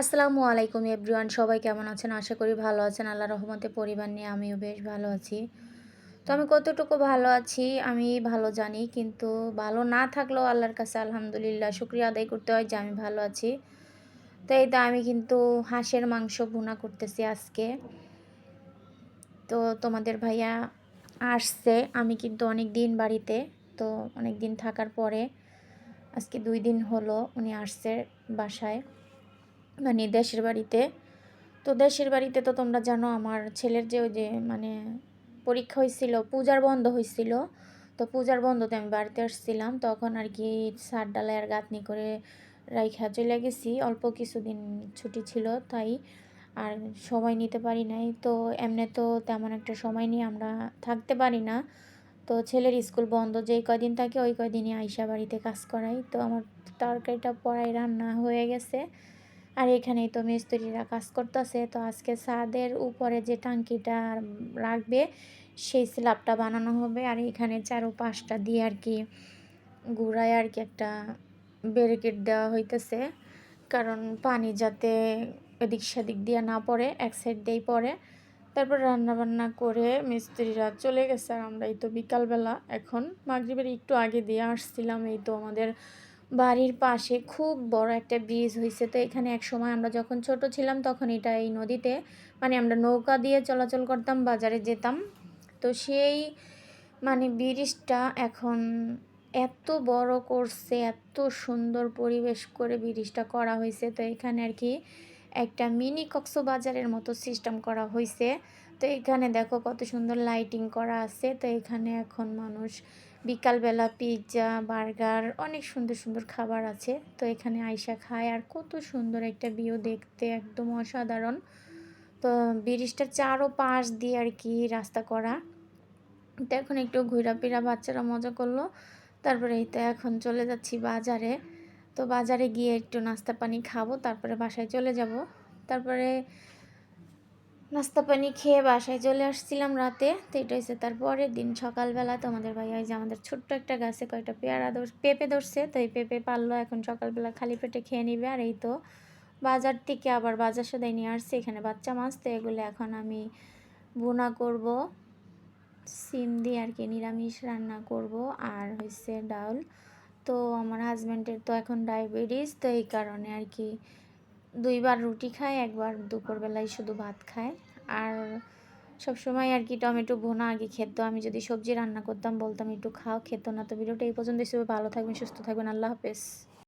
আসসালামু আলাইকুম এভরিওয়ান, সবাই কেমন আছেন? আশা করি ভালো আছেন। আল্লাহ রহমতে পরিবার নিয়ে আমিও বেশ ভালো আছি। তো আমি কতটুকু ভালো আছি, আমি ভালো জানি, কিন্তু ভালো না থাকলেও আল্লাহর কাছে আলহামদুলিল্লাহ শুক্রিয়া আদায় করতে হয় যে আমি ভালো আছি। তো এই তো আমি কিন্তু হাঁসের মাংস ভুনা করতেছি আজকে। তো তোমাদের ভাইয়া আসছে, আমি কিন্তু অনেক দিন বাড়িতে, তো অনেক দিন থাকার পরে আজকে দুই দিন হলো উনি আসছে বাসায়। মানে দেশের বাড়িতে। তো দেশের বাড়িতে তো তোমরা জানো, আমার ছেলের যে ওই যে মানে পরীক্ষা হয়েছিল পূজার বন্ধ হয়েছিল তো পূজার বন্ধতে আমি বাড়িতে আসছিলাম, তখন আর কি সার ডালায় আর গাঁথনি করে রাইখা চলে গেছি। অল্প কিছুদিন ছুটি ছিল তাই আর সময় নিতে পারি নাই। তো এমনি তো তেমন একটা সময় নিয়ে আমরা থাকতে পারি না। তো ছেলের স্কুল বন্ধ, যেই কদিন থাকে ওই কদিনই আইসা বাড়িতে কাজ করাই। তো আমার তরকারিটা পড়াই রান্না হয়ে গেছে। আর এখানেই তো মিস্ত্রিরা কাজ করতেছে। তো আজকে ছাদের উপরে যে টাঙ্কিটা রাখবে, সেই স্ল্যাবটা বানানো হবে। আর এখানে চারো পাঁচটা দিয়ে আর কি গুড়ায় আর কি একটা ব্যারিকেড দেওয়া হইতেছে। কারণ পানি যাতে এদিক সেদিক দিয়ে না পড়ে, এক সাইড দিয়েই পড়ে। তারপর রান্নাবান্না করে মিস্ত্রিরা চলে গেছে। আর আমরা এই তো বিকালবেলা এখন, মাগরিবের একটু আগে দিয়ে আসছিলাম। এই তো আমাদের বাড়ির পাশে খুব বড় একটা ব্রিজ হয়েছে তো এখানে এক সময় আমরা যখন ছোট ছিলাম তখন এটা এই নদীতে মানে আমরা নৌকা দিয়ে চলাচল করতাম, বাজারে যেতাম। তো সেই মানে ব্রিজটা এখন এত বড় করছে, এত সুন্দর পরিবেশ করে ব্রিজটা করা হয়েছে তো এখানে আর কি একটা মিনি কক্সবাজারের মতো সিস্টেম করা হয়েছে তো এখানে দেখো কত সুন্দর লাইটিং করা আছে। তো এখানে এখন মানুষ বিকালবেলা পিৎজা বার্গার অনেক সুন্দর সুন্দর খাবার আছে। তো এখানে আয়সা খায় আর কত সুন্দর একটা ভিউ দেখতে, একদম অসাধারণ। তো ব্রিজটার চারো পাশ দিয়ে আর কি রাস্তা করা। তো এখন একটু ঘুরাপিরা বাচ্চারা মজা করল। তারপরে এই তো এখন চলে যাচ্ছি বাজারে। তো বাজারে গিয়ে একটু নাস্তা পানি খাব, তারপরে বাসায় চলে যাব। তারপরে নাস্তা পানি খেয়ে বাসায় চলে আসছিলাম রাতে। তো এটা হচ্ছে তার পরের দিন। সকালবেলা তো আমাদের হয় যে আমাদের ছোট্ট একটা গাছে কয়েকটা পেয়ারা ধর পেঁপে ধরছে। তো এই পেঁপে পারল, এখন সকালবেলা খালি পেটে খেয়ে নিবে। আর এই তো বাজার থেকে আবার বাজার সদাই নিয়ে আসছে এখানে বাচ্চা মাছ। তো এগুলো এখন আমি বোনা করব। সিম দিয়ে আর কি নিরামিষ রান্না করব। আর হচ্ছে ডাউল তো আমার হাজব্যান্ডের তো এখন ডায়াবেটিস তো এই কারণে আর কি দুইবার রুটি খায়, একবার দুপুরবেলায় শুধু ভাত খায়। আর সব সময় আর কি টমেটো ভোনা, আগে খেত। আমি যদি সবজি রান্না করতাম, বলতাম, একটু খাও, খেত না তো, ভিডিওটা এই পর্যন্ত হিসেবে ভালো থাকবেন, সুস্থ থাকবেন। আল্লাহ হাফেজ।